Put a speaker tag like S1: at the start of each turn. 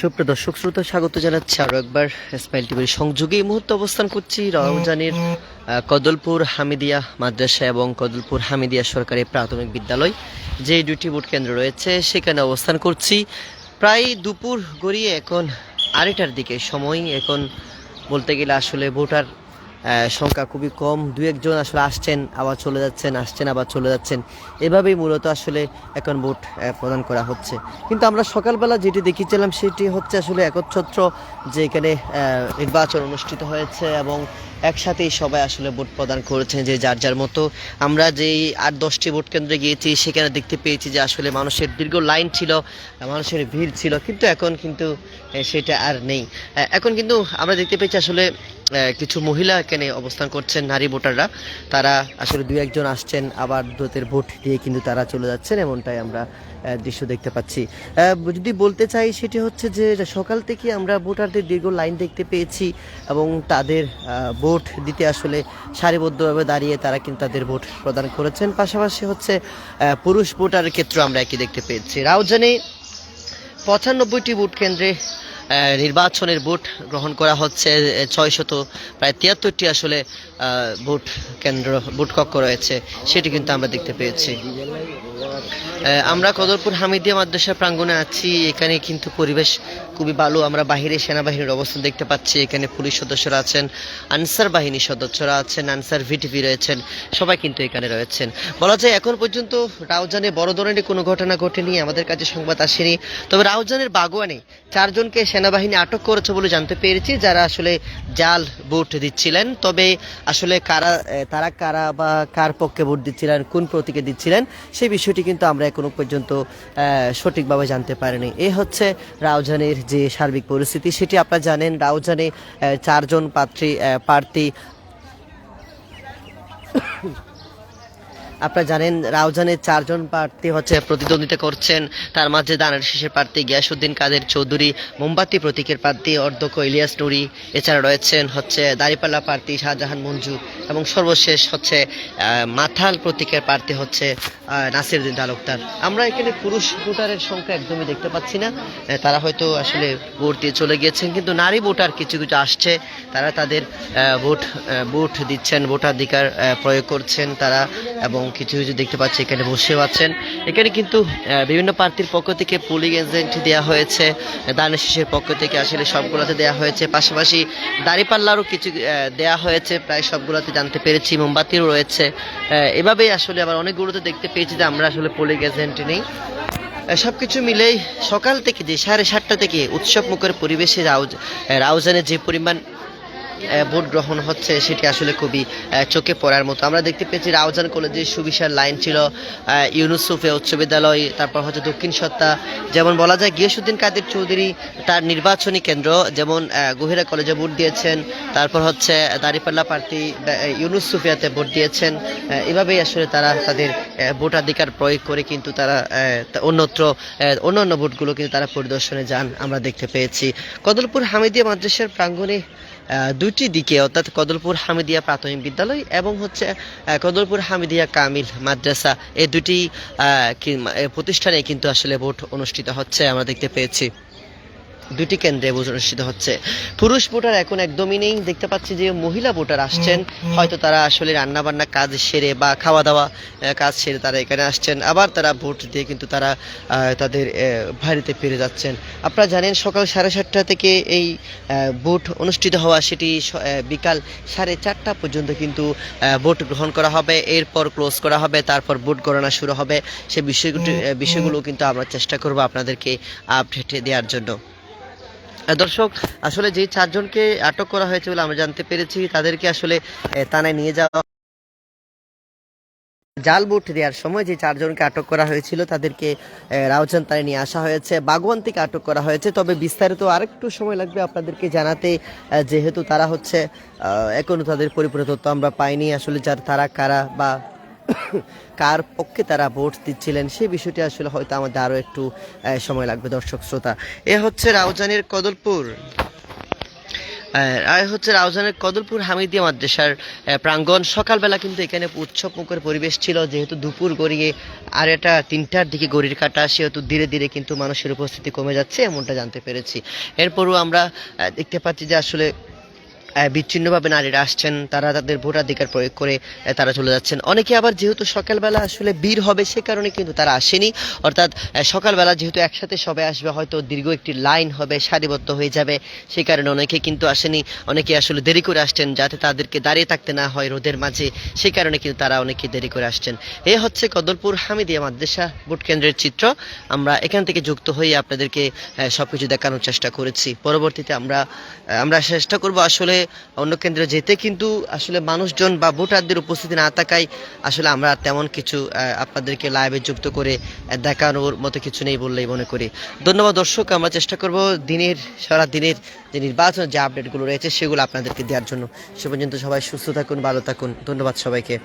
S1: সুপ্রিয় দর্শক, শ্রোতা, স্বাগত জানাচ্ছি আরও একবার স্মাইল টিভির সংযোগে। এই মুহূর্তে অবস্থান করছি রমজানের কদলপুর হামিদিয়া মাদ্রাসা এবং কদলপুর হামিদিয়া সরকারি প্রাথমিক বিদ্যালয়, যে দুটি ভোট কেন্দ্র রয়েছে, সেখানে অবস্থান করছি। প্রায় দুপুর গড়িয়ে এখন আড়াইটার দিকে, সময় এখন বলতে গেলে আসলে ভোটার সংখ্যা খুবই কম। দু একজন আসলে আসছেন, আবার চলে যাচ্ছেন, আসছেন, আবার চলে যাচ্ছেন। এভাবেই মূলত আসলে এখন ভোট প্রদান করা হচ্ছে। কিন্তু আমরা সকালবেলা যেটি দেখেছিলাম সেটি হচ্ছে আসলে একচ্ছত্র যে এখানে নির্বাচন অনুষ্ঠিত হয়েছে এবং একসাথেই সবাই আসলে ভোট প্রদান করেছেন যে যার যার মতো। আমরা যেই আট দশটি ভোট কেন্দ্রে গিয়েছি সেখানে দেখতে পেয়েছি যে আসলে মানুষের দীর্ঘ লাইন ছিল মানুষের ভিড় ছিল কিন্তু এখন কিন্তু সেটা আর নেই। এখন কিন্তু আমরা দেখতে পেয়েছি আসলে কিছু মহিলা এখানে অবস্থান করছেন নারী ভোটাররা। তারা আসলে দুই একজন আসছেন আবার দোতের ভোট দিয়ে কিন্তু তারা চলে যাচ্ছেন এমনটাই আমরা দৃশ্য দেখতে পাচ্ছি। যদি বলতে চাই সেটি হচ্ছে যে সকাল থেকে আমরা ভোটারদের দীর্ঘ লাইন দেখতে পেয়েছি এবং তাদের আহ, ভোট দিতে আসলে সারিবদ্ধভাবে দাঁড়িয়ে তারা কিন্তু তাদের ভোট প্রদান করেছেন। পাশাপাশি হচ্ছে পুরুষ ভোটারের ক্ষেত্রে আমরা একই দেখতে পেয়েছি। রাউজানে পঁচানব্বইটি ভোট কেন্দ্রে নির্বাচনের ভোট গ্রহণ করা হচ্ছে ছয় শত প্রায় তিয়াত্তরটি আসলে ভোট কেন্দ্র, ভোট কক্ষ রয়েছে, সেটি কিন্তু আমরা দেখতে পেয়েছি। আমরা কদরপুর হামিদিয়া মাদ্রাসা প্রাঙ্গণে আছি, এখানে কিন্তু পরিবেশ খুবই ভালো, আমরা বাহিরে সেনাবাহিনীর অবস্থান দেখতে পাচ্ছি, এখানে পুলিশ সদস্যরা আছেন, আনসার বাহিনীর সদস্যরা আছেন, আনসার ভিটিভি রয়েছেন, সবাই কিন্তু এখানে রয়েছেন। বলা যায় এখন পর্যন্ত রাউজানে বড় ধরনের কোনো ঘটনা ঘটেনি, আমাদের কাছে সংবাদ আসেনি, তবে রাউজানের বাগোয়ানে চারজনকে সেনাবাহিনী আটক করেছে বলে জানতে পেরেছি, যারা আসলে জাল ভোট দিচ্ছিলেন। তবে আসলে কারা তারা কারা বা কার পক্ষে ভোট দিচ্ছিলেন, কোন প্রতীকে দিচ্ছিলেন, সেই বিষয়টি কিন্তু আমরা এখনও পর্যন্ত সঠিকভাবে জানতে পারিনি। এ হচ্ছে রাউজানের যে সার্বিক পরিস্থিতি, সেটি আপনারা জানেন, রাউজানে চারজন পাত্রী প্রার্থী আপনারা জানেন, রাউজানের চারজন প্রার্থী হচ্ছে প্রতিদ্বন্দ্বিতা করছেন। তার মাঝে দানের শেষের প্রার্থী গিয়াসুদ্দিন কাদের চৌধুরী, মোমবাতি প্রতীকের প্রার্থী অর্ধক ইলিয়াস নুরি, এছাড়া রয়েছেন হচ্ছে দাঁড়িপাল্লা প্রার্থী শাহজাহান মঞ্জু এবং সর্বশেষ হচ্ছে মাথাল প্রতীকের প্রার্থী হচ্ছে নাসিরুদ্দিন তালুকদার। আমরা এখানে পুরুষ ভোটারের সংখ্যা একদমই দেখতে পাচ্ছি না। তারা হয়তো আসলে ভোট দিয়ে চলে গিয়েছেন, কিন্তু নারী ভোটার কিছু কিছু আসছে। তারা তাদের ভোট ভোট দিচ্ছেন, ভোটাধিকার প্রয়োগ করছেন। তারা এবং কিছু কিছু দেখতে পাচ্ছি, এখানে বসেও আছেন। এখানে কিন্তু বিভিন্ন প্রার্থীর পক্ষ থেকে পুলিং এজেন্ট দেওয়া হয়েছে দানের শেষের পক্ষ থেকে আসলে সবগুলোতে দেওয়া হয়েছে। পাশাপাশি দাঁড়িপাল্লারও কিছু দেওয়া হয়েছে, প্রায় সবগুলোতে জানতে পেরেছি, মোমবাতিও রয়েছে। এভাবেই আসলে আবার অনেকগুলোতে দেখতে পেয়েছি যে আমরা আসলে পুলিং এজেন্ট নেই। সব কিছু মিলেই সকাল থেকে যে সাড়ে সাতটা থেকে উৎসব মুখের পরিবেশে রাউজ রাউজানে যে পরিমাণ ভোট গ্রহণ হচ্ছে সেটি আসলে খুবই চোখে পড়ার মতো। আমরা দেখতে পেয়েছি রাউজান কলেজে সুবিশাল লাইন ছিল ইউনুসুফে উচ্চ বিদ্যালয় তারপর হচ্ছে দক্ষিণ সত্তা। যেমন বলা যায় গিয়াসুদ্দিন কাদের চৌধুরী তার নির্বাচনী কেন্দ্র যেমন গুহেরা কলেজে ভোট দিয়েছেন তারপর হচ্ছে দাঁড়িপাল্লা প্রার্থী আহ, ইউনুস সুফিয়াতে ভোট দিয়েছেন। এভাবেই আসলে তারা তাদের ভোটাধিকার প্রয়োগ করে কিন্তু তারা অন্যত্র আহ, অন্যান্য ভোটগুলো কিন্তু তারা পরিদর্শনে যান আমরা দেখতে পেয়েছি। কদলপুর হামিদিয়া মাদ্রাসার প্রাঙ্গণে দুটি দিকে অর্থাৎ কদলপুর হামিদিয়া প্রাথমিক বিদ্যালয় এবং হচ্ছে কদলপুর হামিদিয়া কামিল মাদ্রাসা। এই দুটি প্রতিষ্ঠানে কিন্তু আসলে ভোট অনুষ্ঠিত হচ্ছে, আমরা দেখতে পেয়েছি। দুটি কেন্দ্রে ভোট অনুষ্ঠিত হচ্ছে। পুরুষ ভোটার এখন একদমই নেই। দেখতে পাচ্ছি যে মহিলা ভোটার আসছেন। হয়তো তারা আসলে রান্না বান্না কাজ সেরে বা খাওয়া দাওয়া কাজ সেরে তারা এখানে আসছেন। আবার তারা ভোট দিয়ে কিন্তু তারা তাদের বাড়িতে ফিরে যাচ্ছেন। আপনারা জানেন সকাল সাড়ে সাতটা থেকে এই ভোট অনুষ্ঠিত হওয়া সেটি বিকাল সাড়ে চারটা পর্যন্ত কিন্তু ভোট গ্রহণ করা হবে। এরপর ক্লোজ করা হবে। তারপর ভোট গণনা শুরু হবে। সে বিষয়গুলো বিষয়গুলো কিন্তু আমরা চেষ্টা করব আপনাদেরকে আপডেট দেওয়ার জন্য। দর্শক আসলে যে চারজনকে আটক করা হয়েছে বলে আমরা জানতে পেরেছি তাদেরকে আসলে থানায় নিয়ে যাওয়া জাল বুট দেওয়ার সময় যে চারজনকে আটক করা হয়েছিল তাদেরকে রাউজান তারে নিয়ে আসা হয়েছে। বাগওয়ান থেকে আটক করা হয়েছে। তবে বিস্তারিত আরেকটু সময় লাগবে আপনাদেরকে জানাতে যেহেতু তারা হচ্ছে আহ, এখনও তাদের পরিপূর্ণ তথ্য আমরা পাইনি। আসলে যার তারা কারা বা কার পক্ষে তারা ভোট দিচ্ছিলেন সেই বিষয়টি আসলে হয়তো আমাদের আরও একটু সময় লাগবে, দর্শক শ্রোতা। এ হচ্ছে রাউজানের কদলপুর। আর হচ্ছে রাউজানের কদলপুর হামিদিয়া মাদ্রাসার প্রাঙ্গণ। সকালবেলা কিন্তু এখানে উৎসব মুখর পরিবেশ ছিল, যেহেতু দুপুর গড়িয়ে আর এটা তিনটার দিকে গড়ির কাটা, সেহেতু ধীরে ধীরে কিন্তু মানুষের উপস্থিতি কমে যাচ্ছে, এমনটা জানতে পেরেছি। এরপরও আমরা দেখতে পাচ্ছি যে আসলে বিচ্ছিন্নভাবে নারীরা আসছেন তারা তাদের ভোটাধিকার প্রয়োগ করে তারা চলে যাচ্ছেন। অনেকে আবার যেহেতু সকালবেলা আসলে ভিড় হবে সে কারণে কিন্তু তারা আসেনি। অর্থাৎ সকালবেলা যেহেতু একসাথে সবাই আসবে হয়তো দীর্ঘ একটি লাইন হবে সারিবদ্ধ হয়ে যাবে সেই কারণে অনেকে কিন্তু আসেনি। অনেকে আসলে দেরি করে আসছেন যাতে তাদেরকে দাঁড়িয়ে থাকতে না হয় রোদের মাঝে সেই কারণে কিন্তু তারা অনেকে দেরি করে আসছেন। এ হচ্ছে কদলপুর হামিদিয়া মাদ্রাসা ভোট কেন্দ্রের চিত্র। আমরা এখান থেকে যুক্ত হয়ে আপনাদেরকে আহ, সবকিছু দেখানোর চেষ্টা করেছি। পরবর্তীতে আমরা আমরা চেষ্টা করব আসলে অন্য কেন্দ্রে যেতে কিন্তু আসলে মানুষজন বা ভোটারদের উপস্থিতি না থাকায় আসলে আমরা তেমন কিছু আপনাদেরকে লাইভে যুক্ত করে দেখানোর মতো কিছু নেই বললেই মনে করি। ধন্যবাদ দর্শক, আমরা চেষ্টা করব দিনের, সারা দিনের যে নির্বাচন, যে আপডেটগুলো রয়েছে, সেগুলো আপনাদেরকে দেওয়ার জন্য। সে পর্যন্ত সবাই সুস্থ থাকুন, ভালো থাকুন। ধন্যবাদ সবাইকে।